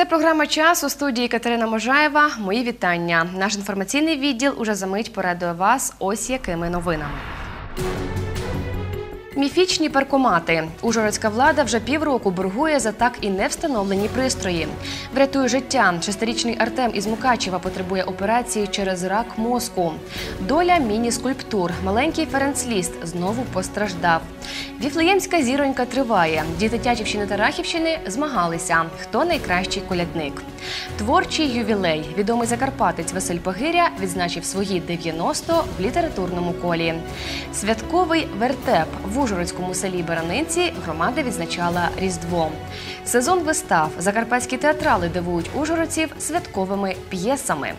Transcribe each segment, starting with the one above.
Це програма час у студії Катерина Можаєва. Мої вітання. Наш інформаційний відділ уже за мить порадує вас ось якими новинами. Міфічні паркомати. Ужгородська влада вже півроку боргує за так і не встановлені пристрої. Врятує життя. Шестирічний Артем із Мукачева потребує операції через рак мозку. Доля міні-скульптур. Маленький Ференцліст знову постраждав. Віфлеємська зіронька триває. Діти Тячівщини та Рахівщини змагалися. Хто найкращий колядник? Творчий ювілей. Відомий закарпатець Василь Погиря відзначив свої 90 в літературному колі. Святковий вертеп в Ужгородському селі Бараниці громада відзначала Різдво. Сезон вистав закарпатські театрали дивують ужгородців святковими п'єсами.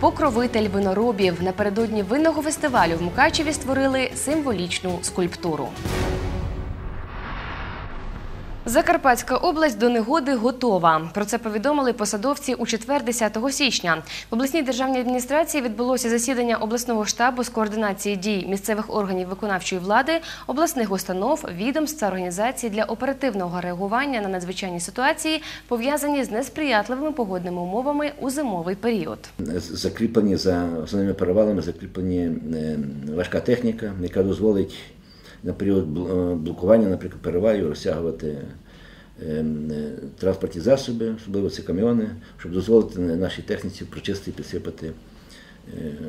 Покровитель виноробів напередодні винного фестивалю в Мукачеві створили символічну скульптуру. Закарпатська область до негоди готова. Про це повідомили посадовці у четвер, 10 січня. В обласній державній адміністрації відбулося засідання обласного штабу з координації дій місцевих органів виконавчої влади, обласних установ, відомств та організацій для оперативного реагування на надзвичайні ситуації, пов'язані з несприятливими погодними умовами у зимовий період. Закріплені за основними перевалами, закріплені е, важка техніка, яка дозволить на період е, блокування, наприклад, переваю, розтягувати е, е, транспортні засоби, особливо це каміони, щоб дозволити нашій техніці прочистити і підсипати е.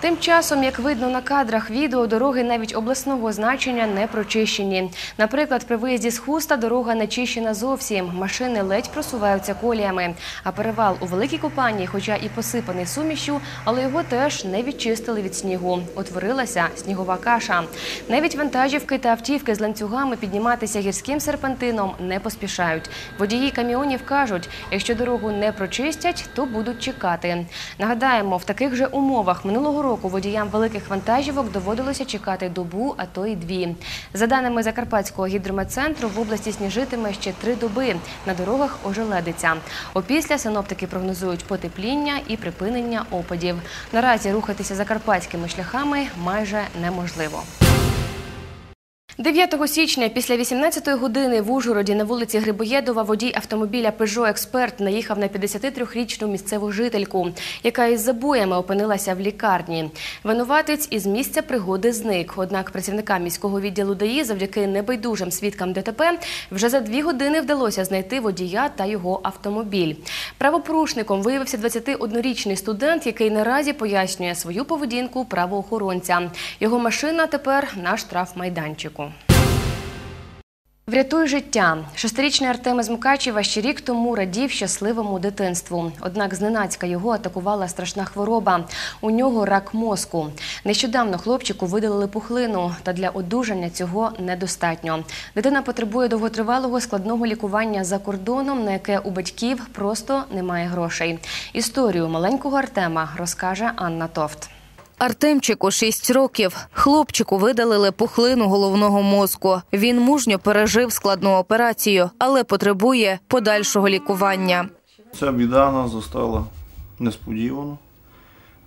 Тим часом, як видно на кадрах відео, дороги навіть обласного значення не прочищені. Наприклад, при виїзді з хуста дорога не чищена зовсім. Машини ледь просуваються коліями. А перевал у великій купанні, хоча і посипаний сумішю, але його теж не відчистили від снігу. Утворилася снігова каша. Навіть вантажівки та автівки з ланцюгами підніматися гірським серпантином не поспішають. Водії каміонів кажуть, якщо дорогу не прочистять, то будуть чекати. Нагадаємо, в таких же умовах минулого року водіям великих вантажівок доводилося чекати добу, а то й дві. За даними Закарпатського гідрометцентру, в області сніжитиме ще три доби. На дорогах ожеледиться. Опісля синоптики прогнозують потепління і припинення опадів. Наразі рухатися закарпатськими шляхами майже неможливо. 9 січня після 18 години в Ужгороді на вулиці Грибоєдова водій автомобіля Peugeot Експерт наїхав на 53-річну місцеву жительку, яка із забоями опинилася в лікарні. Винуватець із місця пригоди зник. Однак працівникам міського відділу ДАІ завдяки небайдужим свідкам ДТП вже за дві години вдалося знайти водія та його автомобіль. Правопорушником виявився 21-річний студент, який наразі пояснює свою поведінку правоохоронця. Його машина тепер на штрафмайданчику. Врятуй життя. Шестирічний Артем із Мукачева ще рік тому радів щасливому дитинству. Однак зненацька його атакувала страшна хвороба. У нього рак мозку. Нещодавно хлопчику видалили пухлину, та для одужання цього недостатньо. Дитина потребує довготривалого складного лікування за кордоном, на яке у батьків просто немає грошей. Історію маленького Артема розкаже Анна Товт. Артемчику 6 років. Хлопчику видалили пухлину головного мозку. Він мужньо пережив складну операцію, але потребує подальшого лікування. Ця біда нас застала несподівано.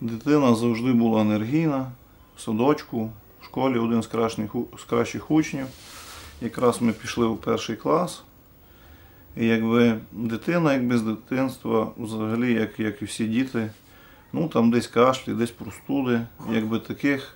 Дитина завжди була енергійна, в садочку, в школі один з кращих, з кращих учнів. Якраз ми пішли у перший клас. І якби дитина, якби з дитинства, взагалі, як, як і всі діти, ну там десь кашлі, десь простуди, якби таких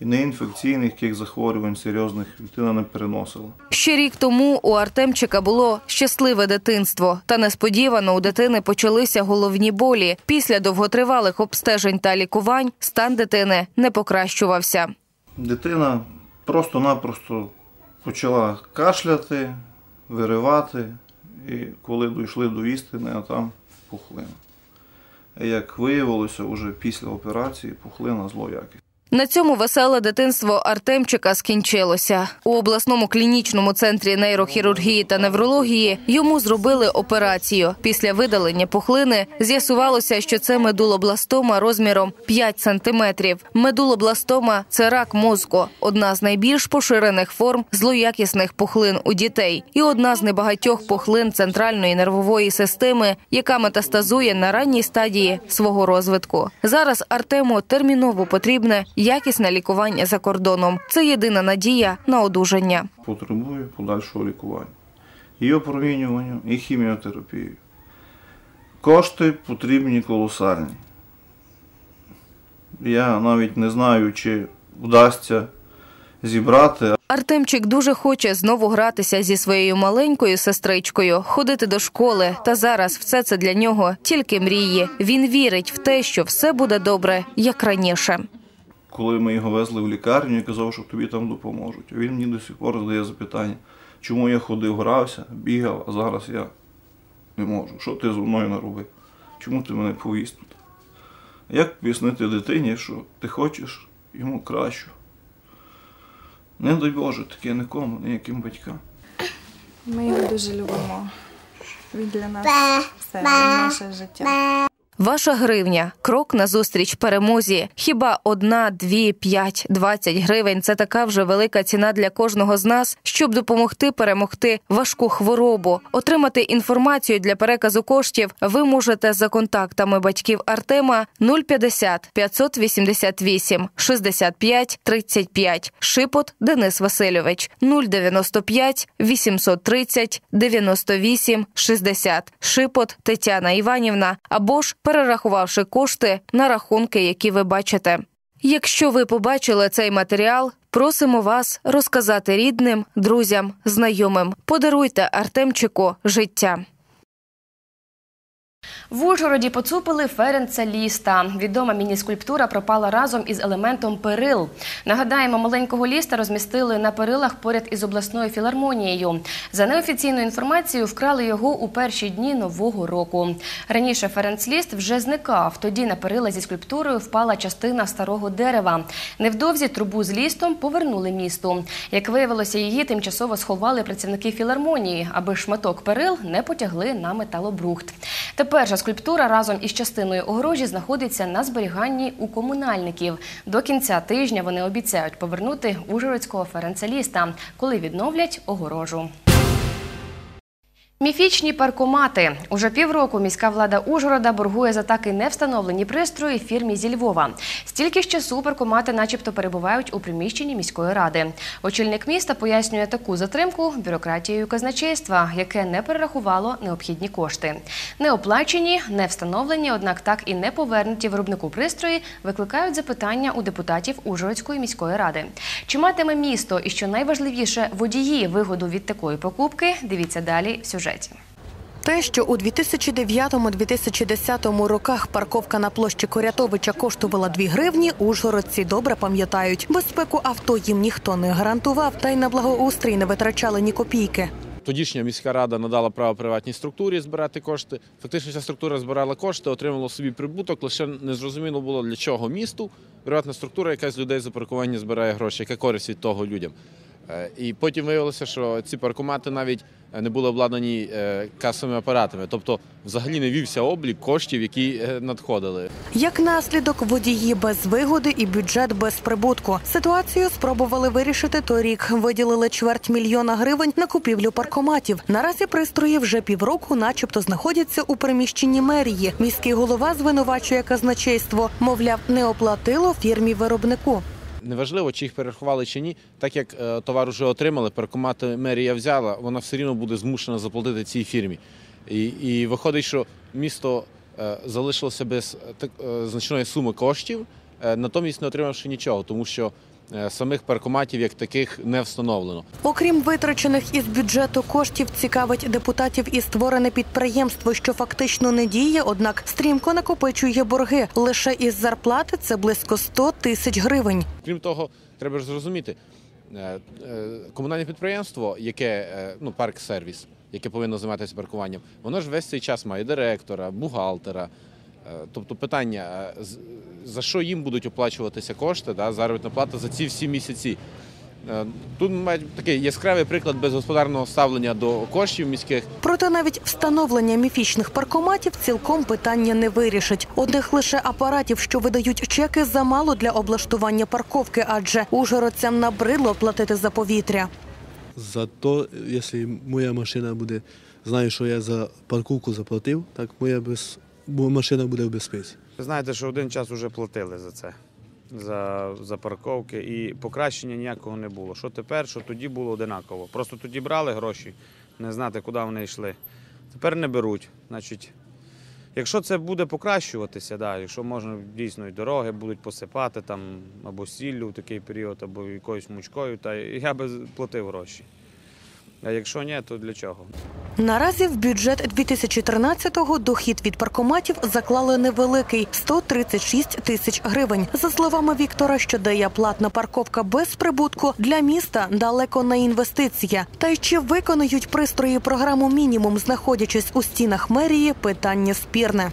і неінфекційних яких захворювань серйозних дитина не переносила. Ще рік тому у Артемчика було щасливе дитинство, та несподівано у дитини почалися головні болі. Після довготривалих обстежень та лікувань стан дитини не покращувався. Дитина просто-напросто почала кашляти, виривати, і коли дійшли до істини, а там пухлина. Як виявилося, уже після операції пухлина злоякісна. На цьому веселе дитинство Артемчика скінчилося. У обласному клінічному центрі нейрохірургії та неврології йому зробили операцію. Після видалення пухлини з'ясувалося, що це медулобластома розміром 5 сантиметрів. Медулобластома – це рак мозку, одна з найбільш поширених форм злоякісних пухлин у дітей і одна з небагатьох пухлин центральної нервової системи, яка метастазує на ранній стадії свого розвитку. Зараз Артему терміново потрібне якісне лікування за кордоном. Це єдина надія на одужання. Потребує подальшого лікування. і опромінюванню, і хіміотерапією. Кошти потрібні колосальні. Я навіть не знаю, чи вдасться зібрати, Артемчик дуже хоче знову гратися зі своєю маленькою сестричкою, ходити до школи. Та зараз все це для нього тільки мрії. Він вірить в те, що все буде добре, як раніше. Коли ми його везли в лікарню, я казав, що тобі там допоможуть. А він мені до сих пор задає запитання, чому я ходив, грався, бігав, а зараз я не можу. Що ти зі мною наробив? Чому ти мене повіз тут? Як пояснити дитині, що ти хочеш йому кращу? Не дай Боже, таке нікому, ніяким батькам. Ми його дуже любимо. Він для нас все, він наше життя. Ваша гривня крок назустріч перемозі. Хіба одна, дві, п'ять, двадцять гривень це така вже велика ціна для кожного з нас, щоб допомогти перемогти важку хворобу. Отримати інформацію для переказу коштів ви можете за контактами батьків Артема 050 588 65 35. Шипот Денис Васильович 095 830 98 60. Шипот Тетяна Іванівна або ж перерахувавши кошти на рахунки, які ви бачите. Якщо ви побачили цей матеріал, просимо вас розказати рідним, друзям, знайомим. Подаруйте Артемчику життя. В Ужгороді поцупили Ференца Ліста. Відома міні-скульптура пропала разом із елементом перил. Нагадаємо, маленького ліста розмістили на перилах поряд із обласною філармонією. За неофіційною інформацією, вкрали його у перші дні нового року. Раніше Ференц Ліст вже зникав. Тоді на перила зі скульптурою впала частина старого дерева. Невдовзі трубу з лістом повернули місту. Як виявилося, її тимчасово сховали працівники філармонії, аби шматок перил не потягли на металобрухт. Тепер же скульптура разом із частиною огорожі знаходиться на зберіганні у комунальників. До кінця тижня вони обіцяють повернути ужгородського ференцеліста, коли відновлять огорожу. Міфічні паркомати. Уже півроку міська влада Ужгорода боргує за таки не встановлені пристрої фірмі зі Львова. Стільки ж часу паркомати начебто перебувають у приміщенні міської ради. Очільник міста пояснює таку затримку бюрократією казначейства, яке не перерахувало необхідні кошти. Неоплачені, не встановлені, однак так і не повернуті виробнику пристрої викликають запитання у депутатів Ужгородської міської ради. Чи матиме місто і що найважливіше водії вигоду від такої покупки? Дивіться далі в сюжеті. Те, що у 2009-2010 роках парковка на площі Корятовича коштувала 2 гривні, ужгородці добре пам'ятають. Безпеку авто їм ніхто не гарантував, та й на благоустрій не витрачали ні копійки. Тодішня міська рада надала право приватній структурі збирати кошти. Фактично, ця структура збирала кошти, отримала собі прибуток. Лише незрозуміло було для чого місту. Приватна структура, яка з людей за паркування збирає гроші, яка користь від того людям. Е, І потім виявилося, що ці паркомати навіть е, не були обладнані е, касовими апаратами, тобто взагалі не вівся облік коштів, які надходили. Як наслідок, водії без вигоди і бюджет без прибутку. Ситуацію спробували вирішити торік. Виділили чверть мільйона гривень на купівлю паркоматів. Наразі пристрої вже півроку, начебто, знаходяться у приміщенні мерії. Міський голова звинувачує казначейство, мовляв, не оплатило фірмі виробнику. Неважливо, чи їх перерахували чи ні, так як е, товар вже отримали, перекомати мерія взяла, вона все рівно буде змушена заплатити цій фірмі. І, і виходить, що місто е, залишилося без так, е, значної суми коштів, натомість не отримавши нічого, тому що самих паркоматів як таких не встановлено. Окрім витрачених із бюджету коштів, цікавить депутатів і створене підприємство, що фактично не діє, однак стрімко накопичує борги. Лише із зарплати це близько 100 тисяч гривень. Крім того, треба ж зрозуміти, е, е, комунальне підприємство, яке е, ну, парк сервіс, яке повинно займатися паркуванням, воно ж весь цей час має директора, бухгалтера. Е, Тобто питання, е, з- за що їм будуть оплачуватися кошти, да, заробітна плата за ці всі місяці. Е, Тут мають такий яскравий приклад безгосподарного ставлення до коштів міських. Проте навіть встановлення міфічних паркоматів цілком питання не вирішить. Одних лише апаратів, що видають чеки, замало для облаштування парковки, адже ужгородцям набридло платити за повітря. Зато, якщо моя машина буде, знаю, що я за парковку заплатив, так моя без, бо машина буде в безпеці. Ви знаєте, що один час вже платили за це, за, за парковки, і покращення ніякого не було. Що тепер, що тоді було одинаково. Просто тоді брали гроші не знати, куди вони йшли. Тепер не беруть. Значить, якщо це буде покращуватися, да, якщо можна дійсно і дороги будуть посипати там або сіллю в такий період, або якоюсь мучкою, та я би платив гроші. А якщо ні, то для чого? Наразі в бюджет 2013-го дохід від паркоматів заклали невеликий 136 тисяч гривень. За словами Віктора, щодея платна парковка без прибутку для міста далеко не інвестиція. Та й чи виконують пристрої програму мінімум, знаходячись у стінах мерії, питання спірне.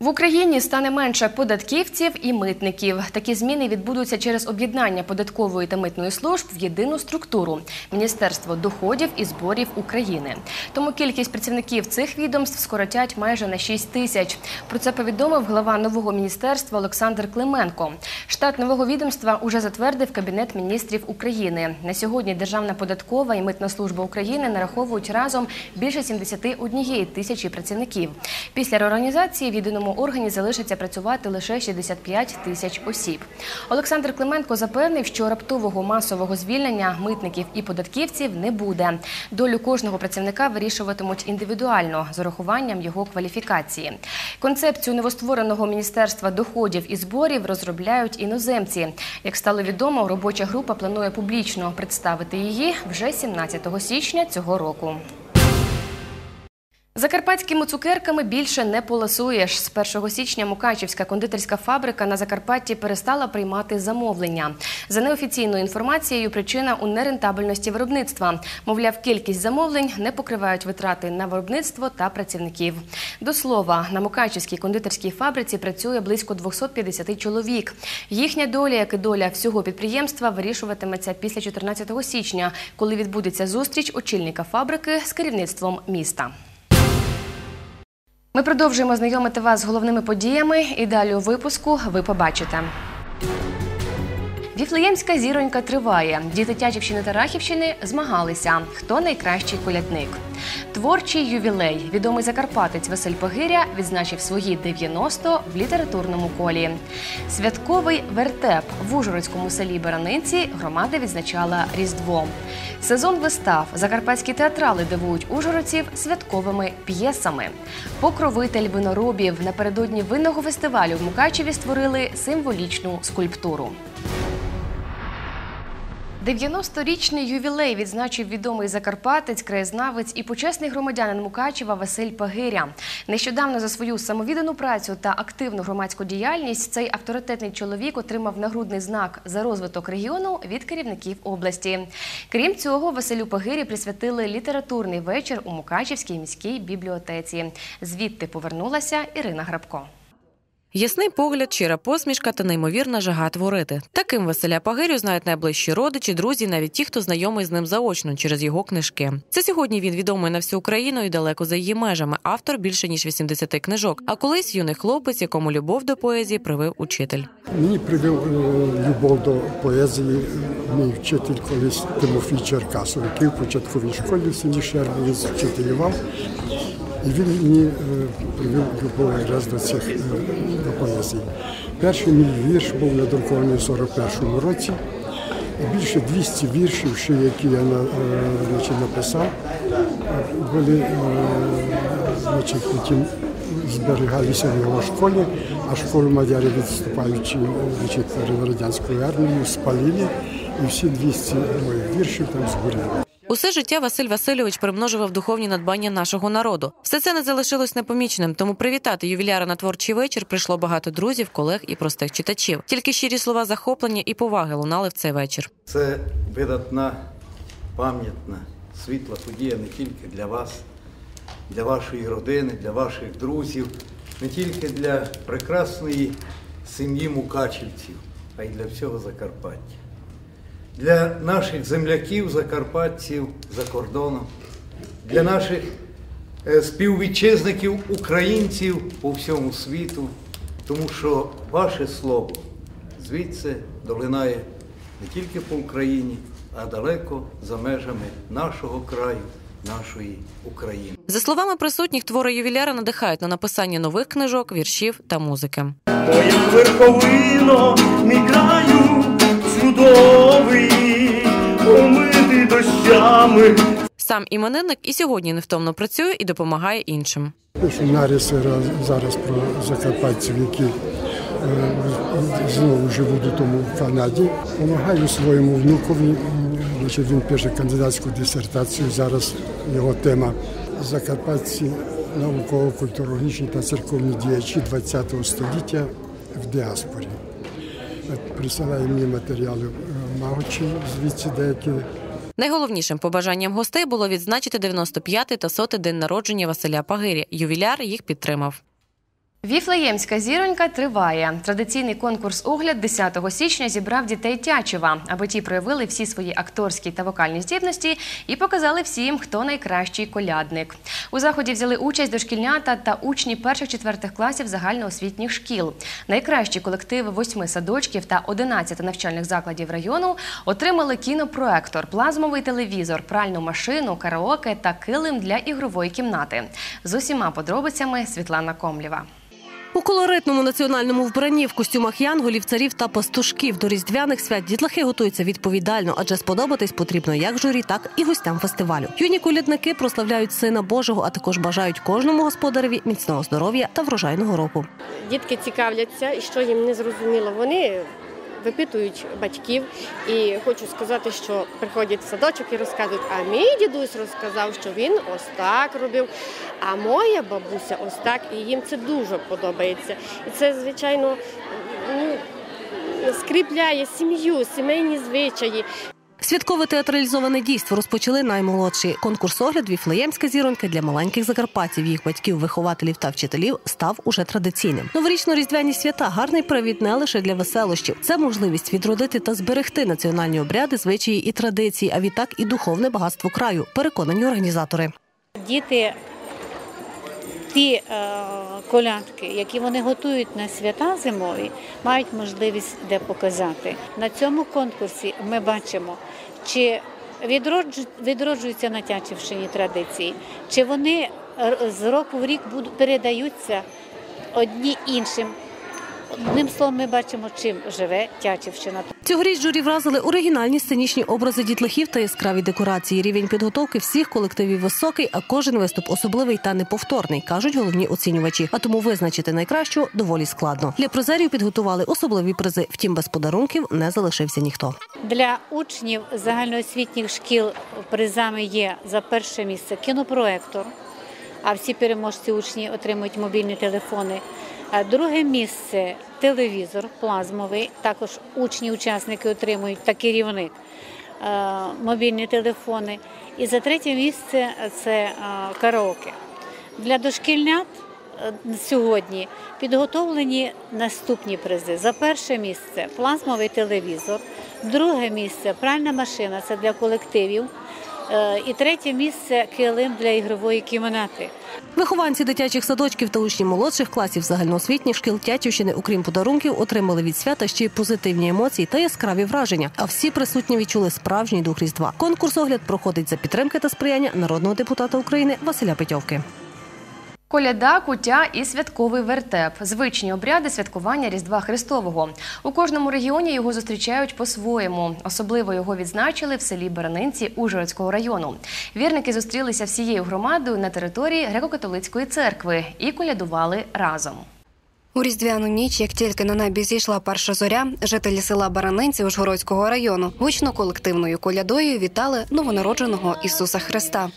В Україні стане менше податківців і митників. Такі зміни відбудуться через об'єднання податкової та митної служб в єдину структуру Міністерство доходів і зборів України. Тому кількість працівників цих відомств скоротять майже на 6 тисяч. Про це повідомив глава нового міністерства Олександр Клименко. Штат нового відомства уже затвердив Кабінет міністрів України. На сьогодні Державна податкова і митна служба України нараховують разом більше 71 тисячі працівників. Після реорганізації в єдиному органі залишиться працювати лише 65 тисяч осіб. Олександр Клименко запевнив, що раптового масового звільнення митників і податківців не буде. Долю кожного працівника вирішуватимуть індивідуально з урахуванням його кваліфікації. Концепцію новоствореного міністерства доходів і зборів розробляють іноземці. Як стало відомо, робоча група планує публічно представити її вже 17 січня цього року. Закарпатськими цукерками більше не полосуєш. З 1 січня Мукачівська кондитерська фабрика на Закарпатті перестала приймати замовлення. За неофіційною інформацією, причина у нерентабельності виробництва. Мовляв, кількість замовлень не покривають витрати на виробництво та працівників. До слова, на Мукачівській кондитерській фабриці працює близько 250 чоловік. Їхня доля, як і доля всього підприємства, вирішуватиметься після 14 січня, коли відбудеться зустріч очільника фабрики з керівництвом міста. Ми продовжуємо знайомити вас з головними подіями і далі у випуску ви побачите. Віфлеємська зіронька триває. Діти Тячівщини та Рахівщини змагалися. Хто найкращий колядник? Творчий ювілей. Відомий закарпатець Василь Погиря відзначив свої 90 в літературному колі. Святковий вертеп в Ужгородському селі Баранинці громада відзначала Різдво. Сезон вистав. Закарпатські театрали дивують ужгородців святковими п'єсами. Покровитель виноробів напередодні винного фестивалю в Мукачеві створили символічну скульптуру. 90-річний ювілей відзначив відомий закарпатець, краєзнавець і почесний громадянин Мукачева Василь Пагиря. Нещодавно за свою самовіддану працю та активну громадську діяльність цей авторитетний чоловік отримав нагрудний знак за розвиток регіону від керівників області. Крім цього, Василю Пагирі присвятили літературний вечір у Мукачевській міській бібліотеці. Звідти повернулася Ірина Грабко. Ясний погляд, щира посмішка та неймовірна жага творити. Таким Василя Пагирю знають найближчі родичі, друзі, навіть ті, хто знайомий з ним заочно через його книжки. Це сьогодні він відомий на всю Україну і далеко за її межами. Автор більше ніж 80 книжок. А колись юний хлопець, якому любов до поезії привив учитель. Мені привив е, любов до поезії мій вчитель колись Тимофій Черкасов, який в початковій школі в селі Щербові вчителював. І він мені е, привив любов якраз до цих е, до поезії. Перший мій вірш був надрукований у 41-му році. Більше 200 віршів, ще які я е, значить, написав, були значить, потім зберігалися в його школі, а школу мадяри відступаючи значить, перед радянською армією, спалили, і всі 200 моїх віршів там згоріли. Усе життя Василь Васильович примножував духовні надбання нашого народу. Все це не залишилось непоміченим, тому привітати ювіляра на творчий вечір прийшло багато друзів, колег і простих читачів. Тільки щирі слова захоплення і поваги лунали в цей вечір. Це видатна, пам'ятна, світла подія не тільки для вас, для вашої родини, для ваших друзів, не тільки для прекрасної сім'ї Мукачівців, а й для всього Закарпаття. Для наших земляків, закарпатців за кордоном, для наших е, співвітчизників, українців по всьому світу, тому що ваше слово звідси долинає не тільки по Україні, а далеко за межами нашого краю, нашої України. За словами присутніх, твори ювіляра надихають на написання нових книжок, віршів та музики. Моя верховино, мій краю чудовий, омитий дощами. Сам іменинник і сьогодні невтомно працює і допомагає іншим. Пишу наріси зараз про закарпатців, які е, знову живуть у тому в Канаді. Помагаю своєму внукові. Значить, він пише кандидатську дисертацію. Зараз його тема Закарпатці науково-культурологічні та церковні діячі ХХ століття в діаспорі. Присилає мені матеріали е, Магочі, звідси деякі Найголовнішим побажанням гостей було відзначити 95-й та 100-й день народження Василя Пагирі. Ювіляр їх підтримав. Віфлеємська зіронька триває. Традиційний конкурс огляд 10 січня зібрав дітей Тячева, аби ті проявили всі свої акторські та вокальні здібності і показали всім, хто найкращий колядник. У заході взяли участь дошкільнята та учні перших-четвертих класів загальноосвітніх шкіл. Найкращі колективи восьми садочків та 11 навчальних закладів району отримали кінопроектор, плазмовий телевізор, пральну машину, караоке та килим для ігрової кімнати. З усіма подробицями Світлана Комлєва. У колоритному національному вбранні в костюмах янголів, царів та пастушків до різдвяних свят дітлахи готуються відповідально, адже сподобатись потрібно як журі, так і гостям фестивалю. Юні колядники прославляють сина Божого, а також бажають кожному господареві міцного здоров'я та врожайного року. Дітки цікавляться, і що їм не зрозуміло, вони випитують батьків. І хочу сказати, що приходять в садочок і розказують, а мій дідусь розказав, що він ось так робив, а моя бабуся ось так, і їм це дуже подобається. І це, звичайно, ну, скріпляє сім'ю, сімейні звичаї. Святкове театралізоване дійство розпочали наймолодші. Конкурс огляд Віфлеємська зіронька для маленьких закарпатців, їх батьків, вихователів та вчителів став уже традиційним. Новорічно-різдвяні свята гарний привід не лише для веселощів. Це можливість відродити та зберегти національні обряди, звичаї і традиції, а відтак і духовне багатство краю. Переконані організатори. Діти ті е, колядки, які вони готують на свята зимові, мають можливість де показати. На цьому конкурсі ми бачимо, чи відроджу- відроджуються натячівщині традиції, чи вони з року в рік передаються одні іншим. Одним словом, ми бачимо, чим живе Тячівщина. Цьогоріч журі вразили оригінальні сценічні образи дітлахів та яскраві декорації. Рівень підготовки всіх колективів високий, а кожен виступ особливий та неповторний, кажуть головні оцінювачі. А тому визначити найкращу доволі складно. Для призерів підготували особливі призи. Втім, без подарунків не залишився ніхто. Для учнів загальноосвітніх шкіл призами є за перше місце кінопроектор, а всі переможці учні отримують мобільні телефони. А Друге місце телевізор плазмовий. Також учні, учасники отримують та керівник е, мобільні телефони. І за третє місце це е, караоке. Для дошкільнят е, сьогодні підготовлені наступні призи. За перше місце плазмовий телевізор, друге місце пральна машина це для колективів. Е, І третє місце килим для ігрової кімнати. Вихованці дитячих садочків та учні молодших класів загальноосвітніх шкіл Тячівщини, окрім подарунків, отримали від свята ще й позитивні емоції та яскраві враження. А всі присутні відчули справжній дух різдва. Конкурс огляд проходить за підтримки та сприяння народного депутата України Василя Петьовки. Коляда, куття і святковий вертеп звичні обряди святкування Різдва Христового. У кожному регіоні його зустрічають по-своєму. Особливо його відзначили в селі Баранинці Ужгородського району. Вірники зустрілися всією громадою на території греко-католицької церкви і колядували разом. У різдвяну ніч, як тільки на небі зійшла перша зоря, жителі села Баранинці Ужгородського району гучно колективною колядою вітали новонародженого Ісуса Христа.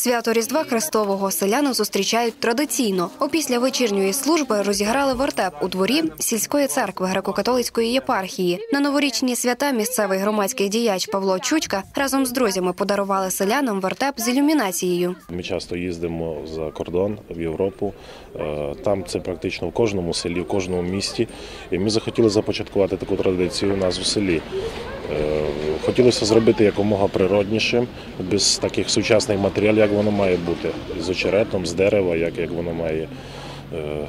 Свято Різдва Христового селяни зустрічають традиційно. Опісля вечірньої служби розіграли вертеп у дворі сільської церкви греко-католицької єпархії. На новорічні свята місцевий громадський діяч Павло Чучка разом з друзями подарували селянам вертеп з ілюмінацією. Ми часто їздимо за кордон в Європу. Е, Там це практично в кожному селі, в кожному місті. І ми захотіли започаткувати таку традицію у нас у селі. Е, Хотілося зробити якомога природнішим, без таких сучасних матеріалів, як воно має бути. З очеретом, з дерева, як, як воно має. Е,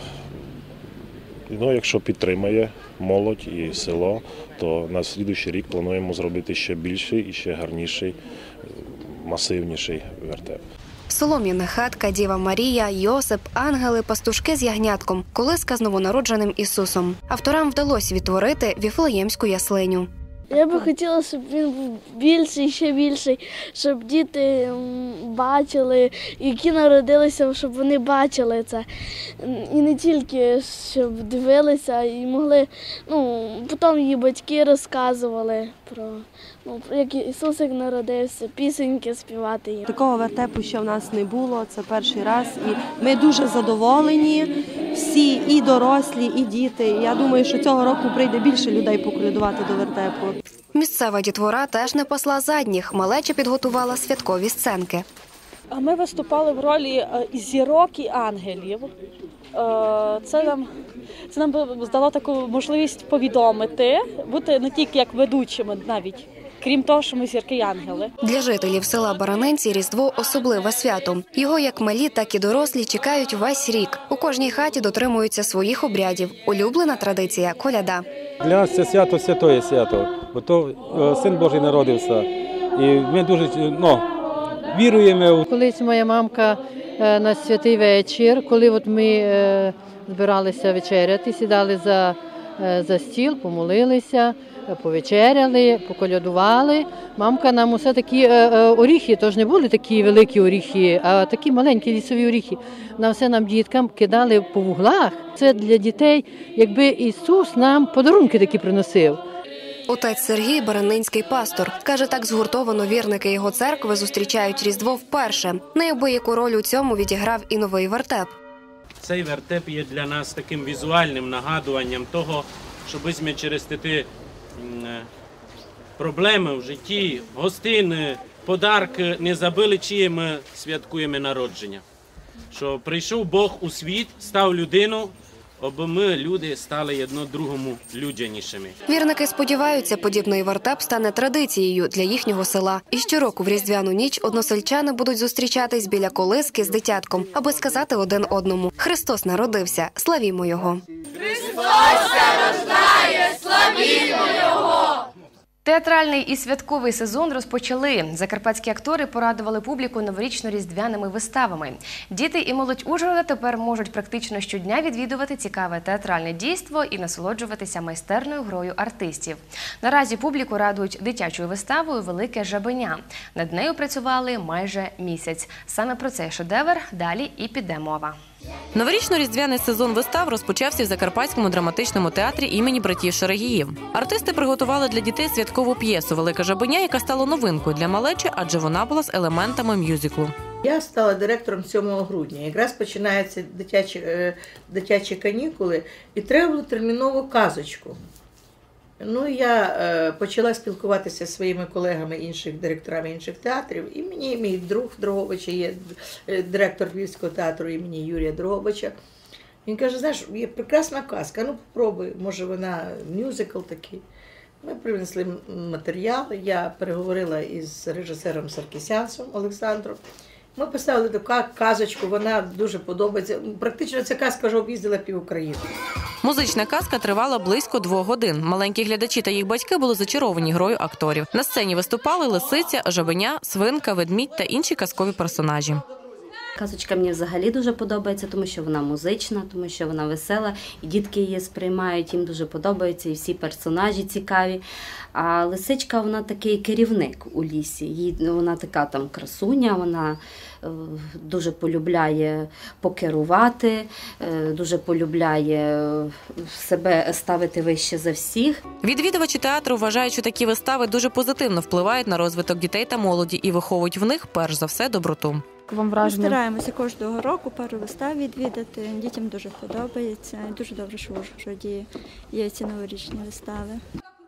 Ну, якщо підтримає молодь і село, то на слідуючий рік плануємо зробити ще більший і ще гарніший, масивніший вертеп. Солом'яна хатка, Діва Марія, Йосип, ангели, пастушки з ягнятком, колиска з новонародженим Ісусом. Авторам вдалося відтворити віфлеємську яслиню. Я би хотіла, щоб він був більший, ще більший, щоб діти бачили, які народилися, щоб вони бачили це. І не тільки щоб дивилися і могли, ну, потім її батьки розказували про ну, як Ісусик народився, пісеньки співати. Такого вертепу ще в нас не було. Це перший раз, і ми дуже задоволені. Всі і дорослі, і діти. Я думаю, що цього року прийде більше людей поколядувати до вертепу. Місцева дітвора теж не посла задніх. Малеча підготувала святкові сценки. А ми виступали в ролі е, зірок і ангелів. Е, Це нам, це нам би здало таку можливість повідомити, бути не тільки як ведучими навіть, крім того, що ми зірки і ангели. Для жителів села Баранинці Різдво особливе свято. Його як малі, так і дорослі чекають весь рік. У кожній хаті дотримуються своїх обрядів. Улюблена традиція коляда. Для нас це свято святоє свято, бо то е, син Божий народився. І ми дуже ну, віруємо. Колись моя мамка е, на святий вечір, коли от ми е, збиралися вечеряти, сідали за, за стіл, помолилися, повечеряли, поколядували. Мамка нам усе такі е, е, оріхи, то ж не були такі великі оріхи, а такі маленькі лісові оріхи. На все нам діткам кидали по вуглах. Це для дітей, якби Ісус нам подарунки такі приносив. Отець Сергій Баранинський пастор каже, так згуртовано вірники його церкви зустрічають Різдво вперше. Неабияку роль у цьому відіграв і новий вертеп. Цей вертеп є для нас таким візуальним нагадуванням того, щоб ми через е, проблеми в житті, гостини, подарки не забили, чиє ми святкуємо народження. Що прийшов Бог у світ, став людину, аби ми, люди, стали одно другому людянішими. Вірники сподіваються, подібний вартап стане традицією для їхнього села. І щороку в різдвяну ніч односельчани будуть зустрічатись біля колиски з дитятком, аби сказати один одному: Христос народився, славімо його. рождає, славімо Його! Театральний і святковий сезон розпочали. Закарпатські актори порадували публіку новорічно-різдвяними виставами. Діти і молодь Ужгорода тепер можуть практично щодня відвідувати цікаве театральне дійство і насолоджуватися майстерною грою артистів. Наразі публіку радують дитячою виставою Велике жабеня. Над нею працювали майже місяць. Саме про цей шедевр далі і піде мова. Новорічно-різдвяний сезон вистав розпочався в Закарпатському драматичному театрі імені братів Шарагіїв. Артисти приготували для дітей святкову п'єсу Велика жабеня, яка стала новинкою для малечі, адже вона була з елементами мюзиклу. Я стала директором 7 грудня. Якраз починаються дитячі, е, дитячі канікули, і треба було терміново казочку. Ну, я е, почала спілкуватися зі своїми колегами інших директорами інших театрів. І мені мій друг Дрогобича є е, директор Львівського театру імені Юрія Дрогобича. Він каже: знаєш, є прекрасна казка, ну попробуй, може вона мюзикл такий. Ми принесли матеріал, я переговорила із режисером Саркісянцем Олександром. Ми поставили таку казочку, вона дуже подобається. Практично ця казка вже об'їздила пів України. Музична казка тривала близько двох годин. Маленькі глядачі та їх батьки були зачаровані грою акторів. На сцені виступали лисиця, жабеня, свинка, ведмідь та інші казкові персонажі. Казочка мені взагалі дуже подобається, тому що вона музична, тому що вона весела, і дітки її сприймають, їм дуже подобається, і всі персонажі цікаві. А лисичка вона такий керівник у лісі. Їй вона така там красуня, вона е, дуже полюбляє покерувати, е, дуже полюбляє е, себе ставити вище за всіх. Відвідувачі театру вважають, що такі вистави дуже позитивно впливають на розвиток дітей та молоді і виховують в них перш за все доброту. Вам враження? Ми стараємося кожного року пару вистав відвідати. Дітям дуже подобається. Дуже добре, що в Ужгороді є ці новорічні вистави.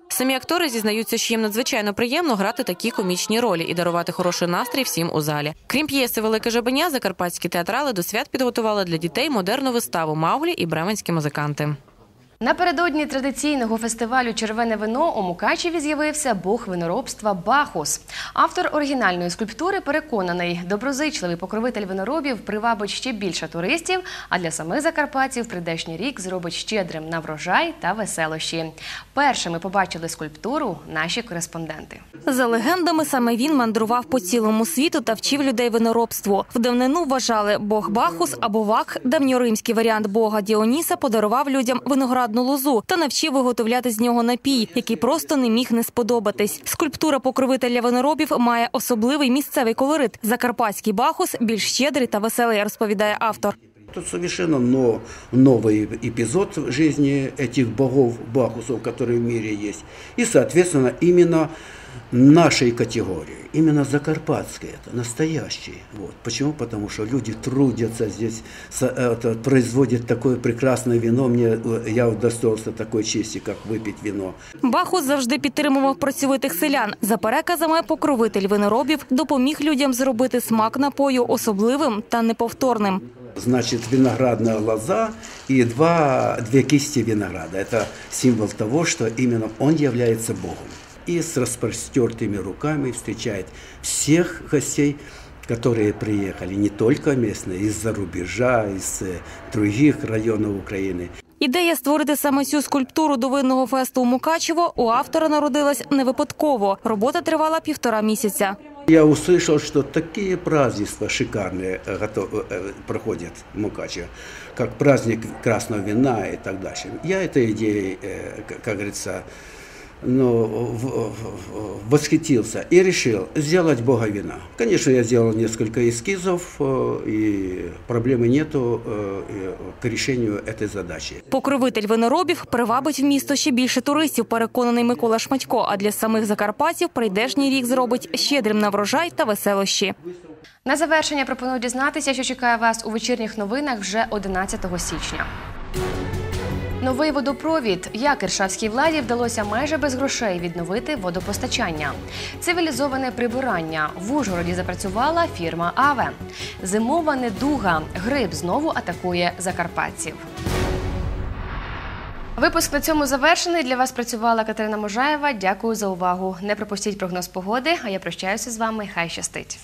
Самі актори зізнаються, що їм надзвичайно приємно грати такі комічні ролі і дарувати хороший настрій всім у залі. Крім п'єси Велике жабеня, закарпатські театрали до свят підготували для дітей модерну виставу Мауглі і бременські музиканти. Напередодні традиційного фестивалю Червене вино у Мукачеві з'явився бог виноробства Бахус. Автор оригінальної скульптури переконаний, доброзичливий покровитель виноробів привабить ще більше туристів, а для самих закарпатців прийдешній рік зробить щедрим на врожай та веселощі. Першими побачили скульптуру наші кореспонденти. За легендами, саме він мандрував по цілому світу та вчив людей виноробству. В давнину вважали, бог Бахус або Вак, давньоримський варіант бога Діоніса, подарував людям виноградну лозу та навчив виготовляти з нього напій, який просто не міг не сподобатись. Скульптура покровителя виноробів має особливий місцевий колорит. Закарпатський Бахус більш щедрий та веселий, розповідає автор. Тут совершенно но, новый эпизод в жизни этих богов, бахусов, которые в мире есть. И, соответственно, именно нашей категории, именно закарпатской, это настоящий. Вот. Почему? Потому что люди трудятся здесь, со- это, производят такое прекрасное вино. Мне, э, я удостоился такой чести, как выпить вино. Бахус завжди підтримував працьовитих селян. За переказами, покровитель виноробів допоміг людям зробити смак напою особливим та неповторним. Значит, виноградная лоза и два, две кисти винограда. Это символ того, что именно он является Богом. И с распростертыми руками встречает всех гостей, которые приехали, не только местные, из-за рубежа, из э, других районов Украины. Ідея створити саме цю скульптуру до винного фесту у Мукачево у автора народилась не випадково. Робота тривала півтора місяця. Я услышал, что такие празднества шикарные э, гото- э, э, проходят в Мукачево, как праздник красного вина и так дальше. Я этой идеей, э, к- как говорится, ну, в- в- восхитился и решил сделать бога вина. Конечно, я сделал несколько эскизов, э, и проблемы нету э, и к решению этой задачи. Покровитель виноробів привабить в місто ще більше туристів, переконаний Микола Шматько. А для самих закарпатців прийдешній рік зробить щедрим на врожай та веселощі. На завершення пропоную дізнатися, що чекає вас у вечірніх новинах вже 11 січня. Новий водопровід. Як іршавській владі вдалося майже без грошей відновити водопостачання. Цивілізоване прибирання. В Ужгороді запрацювала фірма Аве. Зимова недуга. Гриб знову атакує закарпатців. Випуск на цьому завершений. Для вас працювала Катерина Можаєва. Дякую за увагу. Не пропустіть прогноз погоди. А я прощаюся з вами. Хай щастить.